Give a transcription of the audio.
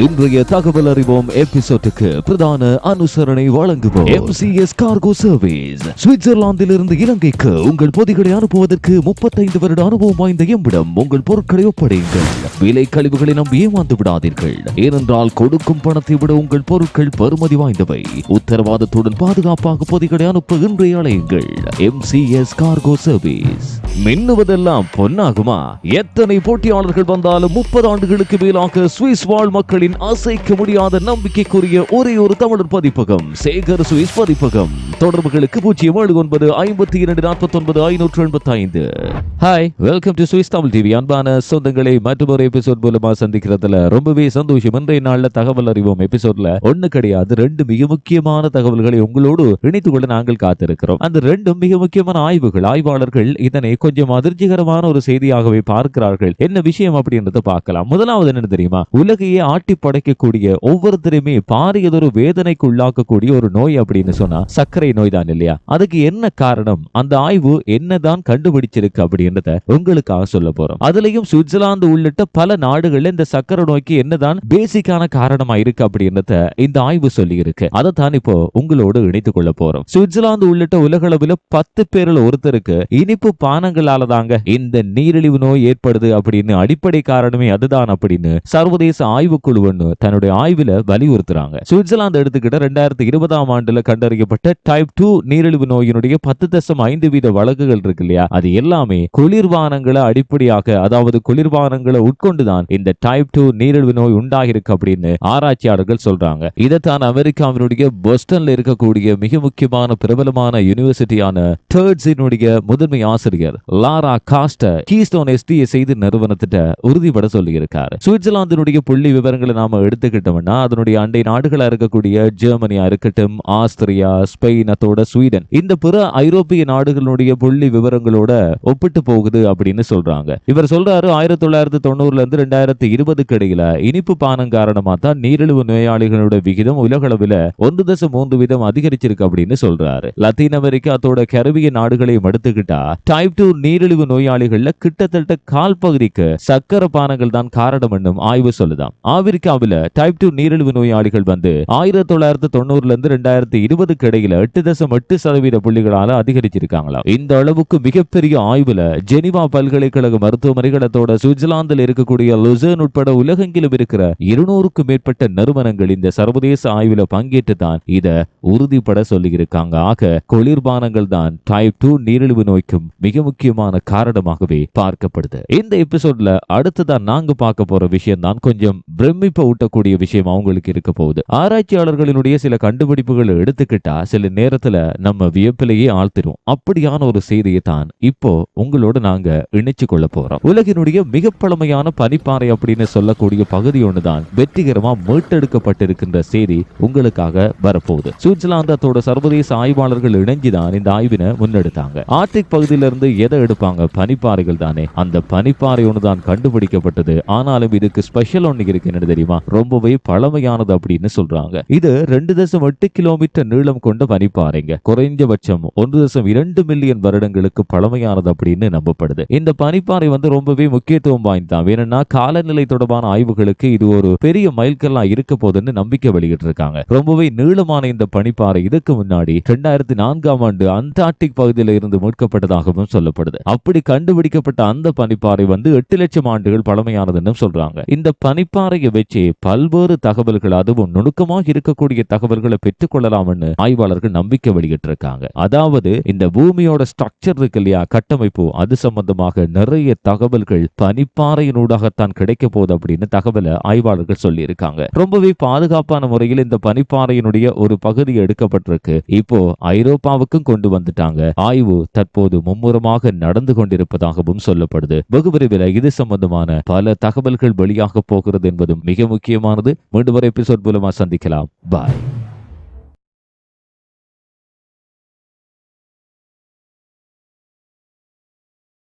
இன்றைய தகவல் அறிவோம் எபிசோட்டுக்கு பிரதான அனுசரணை வழங்குவோம் எம்சிஎஸ் கார்கோ சர்வீஸ் சுவிட்சர்லாந்தில் இருந்து இலங்கைக்கு உங்கள் பொதிகளை அனுப்புவதற்கு முப்பத்தைந்து வருட அனுபவம் வாய்ந்த எம்மிடம் உங்கள் பொருட்களை ஒப்படையுங்கள். விலை கழிவுகளை நம்பி ஏமாந்து விடாதீர்கள். ஏனென்றால் கொடுக்கும் பணத்தை விட உங்கள் பொருட்கள் பெறுமதி வாய்ந்தவை. உத்தரவாதத்துடன் பாதுகாப்பாக பொதிகளை அனுப்ப இன்றைய அலையுங்கள். எம்சிஎஸ் கார்கோ சர்வீஸ் மின்னுவதெல்லாம் பொன்னாகுமா? எத்தனை போட்டியாளர்கள் வந்தாலும் முப்பது ஆண்டுகளுக்கு மேலாக சுவிஸ் வாழ் மக்களின் அசைக்க முடியாத நம்பிக்கைக்குரிய ஒரே ஒரு தமிழர் பதிப்பகம் சேகர் சுவிஸ் பதிப்பகம். தொடர்புகளுக்கு பூஜ்ஜியம் ஏழு ஒன்பது ஐம்பத்தி இரண்டு நாற்பத்தி ஒன்பது ஐநூற்று எண்பத்தி ஐந்து hi welcome to Swiss Tamil TV அன்பான சொந்தங்களை மற்றொரு எபிசோட் மூலமா சந்திக்கிறதுல ரொம்பவே சந்தோஷம். இன்றைய நாள்ல தகவல் அறிவோம். எபிசோட்ல ஒண்ணு கிடையாது ரெண்டு மிக முக்கியமான தகவல்களை உங்களோடு இணைத்துக் கொள்ள நாங்கள் காத்திருக்கிறோம். அந்த ரெண்டும் மிக முக்கியமான ஆய்வுகள் ஆய்வாளர்கள் இதனை கொஞ்சம் அதிர்ச்சிகரமான ஒரு செய்தியாகவே பார்க்கிறார்கள். என்ன விஷயம் அப்படின்றத பார்க்கலாம். முதலாவது என்ன தெரியுமா? உலகையே ஆட்டி படைக்கக்கூடிய ஒவ்வொருத்தருமே பாரியதொரு வேதனைக்கு உள்ளாக்கக்கூடிய ஒரு நோய் அப்படின்னு சொன்னா சர்க்கரை நோய் தான் இல்லையா அதுக்கு என்ன காரணம்? அந்த ஆய்வு என்னதான் கண்டுபிடிச்சிருக்கு அப்படின்றத உங்களுக்காக சொல்ல போறோம். அதுலயும் சுவிட்சர்லாந்து உள்ளிட்ட பல நாடுகள்ல இந்த சர்க்கரை நோய்க்கு என்னதான் பேசிக்கான காரணமா இருக்கு அப்படின்றத இந்த ஆய்வு சொல்லி இருக்கு அதை தான் இப்போ உங்களோடு இணைத்துக் கொள்ள போறோம். சுவிட்சர்லாந்து உள்ளிட்ட உலகளவில் பத்து பேரில் ஒருத்தருக்கு இனிப்பு பானங்களால தாங்க இந்த நீரிழிவு நோய் ஏற்படுது அப்படின்னு அடிப்படை காரணமே அதுதான் அப்படின்னு சர்வதேச ஆய்வுக்குழு ஒன்று தன்னுடைய ஆய்வுல வலியுறுத்துறாங்க. சுவிட்சர்லாந்து எடுத்துக்கிட்ட ரெண்டாயிரத்தி இருபதாம் ஆண்டுல கண்டறியப்பட்ட டைப் டூ நீரிழிவு நோயினுடைய பத்து தசம் ஐந்து வீத வழக்குகள் இருக்கு இல்லையா? அது எல்லாமே குளிர்பானங்களை அடிப்படையாக அதாவது குளிர்பானங்களை உட்கொண்டுதான் இந்த டைப் டூ நீரிழிவு நோய் உண்டாகிருக்கு அப்படின்னு ஆராய்ச்சியாளர்கள் சொல்றாங்க. இதைத்தான் அமெரிக்காவினுடைய போஸ்டன்ல இருக்கக்கூடிய மிக முக்கியமான பிரபலமான யூனிவர்சிட்டியான தேர்ட்ஸினுடைய முதன்மை ஆசிரியர் லாரா காஸ்ட கீஸ்டோன் எஸ்டிஏ செய்து நிறுவனத்திட்ட உறுதிபட சொல்லியிருக்காரு. சுவிட்சர்லாந்தினுடைய புள்ளி விவரங்களை நாம எடுத்துக்கிட்டோம்னா அதனுடைய அண்டை நாடுகளா இருக்கக்கூடிய ஜெர்மனியா இருக்கட்டும் ஆஸ்திரியா ஸ்பெயின் இனத்தோட ஸ்வீடன். இந்த பிற ஐரோப்பிய நாடுகளுடைய புள்ளி விவரங்களோட ஒப்பிட்டு போகுது அப்படின்னு சொல்றாங்க. இவர் சொல்றாரு ஆயிரத்தி தொள்ளாயிரத்தி தொண்ணூறுல இருந்து ரெண்டாயிரத்தி இருபதுக்கு இடையில இனிப்பு பானம் காரணமா தான் நீரிழிவு நோயாளிகளோட விகிதம் உலகளவில் ஒன்று தசம் மூன்று வீதம் அதிகரிச்சிருக்கு அப்படின்னு சொல்றாரு. லத்தீன் அமெரிக்கா அதோட கருவிய நாடுகளையும் எடுத்துக்கிட்டா டைப் டூ நீரிழிவு நோயாளிகள்ல கிட்டத்தட்ட கால் பகுதிக்கு சக்கர பானங்கள் தான் காரணம் என்னும் ஆய்வு சொல்லுதாம். ஆப்பிரிக்காவில டைப் டூ நீரிழிவு நோயாளிகள் வந்து ஆயிரத்தி தொள்ளாயிரத்தி தொண்ணூறுல இருந்து ரெண்டாயிரத்தி இருபதுக்கு இடையில எட்டு தசம் எட்டு சதவீத புள்ளிகளால அதிகரிச்சிருக்காங்களா? இந்த அளவுக்கு மிகப்பெரிய ஆய்வுல ஜெனிவா பல்கலைக்கழக மருத்துவமனைகளத்தோட சுவிட்சர்லாந்தில் இருக்கக்கூடிய லுசர்ன் உட்பட உலகெங்கிலும் இருக்கிற இருநூறுக்கும் மேற்பட்ட நிறுவனங்கள் இந்த சர்வதேச ஆய்வுல பங்கேற்று தான் இத உறுதிப்பட சொல்லியிருக்காங்க. ஆக குளிர்பானங்கள் தான் டைப் டூ நீரிழிவு நோய்க்கும் மிக முக்கியமான காரணமாகவே பார்க்கப்படுது. இந்த எபிசோட்ல அடுத்ததான் நாங்க பார்க்க போற விஷயம் தான் கொஞ்சம் பிரமிப்ப ஊட்டக்கூடிய விஷயம் அவங்களுக்கு இருக்க போகுது. ஆராய்ச்சியாளர்களினுடைய சில கண்டுபிடிப்புகள் எடுத்துக்கிட்டா சில நேரத்துல நம்ம வியப்பிலேயே ஆழ்த்திரும் அப்படியான ஒரு செய்தியை தான் இப்போ உங்களோட நாங்க இணைச்சு கொள்ள போறோம். உலகினுடைய மிக பழமையான பனிப்பாறை அப்படின்னு சொல்லக்கூடிய பகுதி ஒண்ணுதான் வெற்றிகரமா மீட்டெடுக்கப்பட்டிருக்கின்ற செய்தி உங்களுக்காக வரப்போகுது. சுவிட்சர்லாந்து அதோட சர்வதேச ஆய்வாளர்கள் இணைஞ்சுதான் இந்த ஆய்வினை முன்னெடுத்தாங்க. ஆர்டிக் பகுதியில இருந்து எதை எடுப்பாங்க? பனிப்பாறைகள் தானே. அந்த பனிப்பாறை ஒண்ணுதான் கண்டுபிடிக்கப்பட்டது. ஆனாலும் இதுக்கு ஸ்பெஷல் ஒண்ணு இருக்கு என்ன தெரியுமா? ரொம்பவே பழமையானது அப்படின்னு சொல்றாங்க. இது ரெண்டு தசம் எட்டு கிலோமீட்டர் நீளம் கொண்ட பனி பாருங்க. குறைந்தபட்சம் ஒன்று தசம் இரண்டு மில்லியன் வருடங்களுக்கு பழமையானது அப்படின்னு நம்பப்படுது. இந்த பனிப்பாறை வந்து ரொம்பவே முக்கியத்துவம் வாய்ந்தான் வேணும்னா காலநிலை தொடர்பான ஆய்வுகளுக்கு இது ஒரு பெரிய மைல்கல்லாம் இருக்க போதுன்னு நம்பிக்கை வெளியிட்டு இருக்காங்க ரொம்பவே நீளமான இந்த பனிப்பாறை இதுக்கு முன்னாடி இரண்டாயிரத்தி நான்காம் ஆண்டு அண்டார்டிக் பகுதியில இருந்து மீட்கப்பட்டதாகவும் சொல்லப்படுது. அப்படி கண்டுபிடிக்கப்பட்ட அந்த பனிப்பாறை வந்து எட்டு லட்சம் ஆண்டுகள் பழமையானதுன்னு சொல்றாங்க. இந்த பனிப்பாறையை வச்சு பல்வேறு தகவல்கள் அதுவும் நுணுக்கமாக இருக்கக்கூடிய தகவல்களை பெற்றுக்கொள்ளலாம்னு ஆய்வாளர்கள் நம்பிக்கை வெளியிட்டிருக்காங்க. அதாவது இந்த பூமியோட ஸ்ட்ரக்சர் இருக்கு இல்லையா கட்டமைப்பு அது சம்பந்தமாக நிறைய தகவல்கள் பனிப்பாறையினூடாகத்தான் கிடைக்க போகுது அப்படின்னு தகவலை ஆய்வாளர்கள் சொல்லி இருக்காங்க ரொம்பவே பாதுகாப்பான முறையில் இந்த பனிப்பாறையினுடைய ஒரு பகுதி எடுக்கப்பட்டிருக்கு. இப்போ ஐரோப்பாவுக்கும் கொண்டு வந்துட்டாங்க. ஆய்வு தற்போது மும்முரமாக நடந்து கொண்டிருப்பதாகவும் சொல்லப்படுது. வெகு விரைவில் இது சம்பந்தமான பல தகவல்கள் வெளியாக போகிறது என்பதும் மிக முக்கியமானது. மீண்டும் ஒரு எபிசோட் மூலமா சந்திக்கலாம். பாய்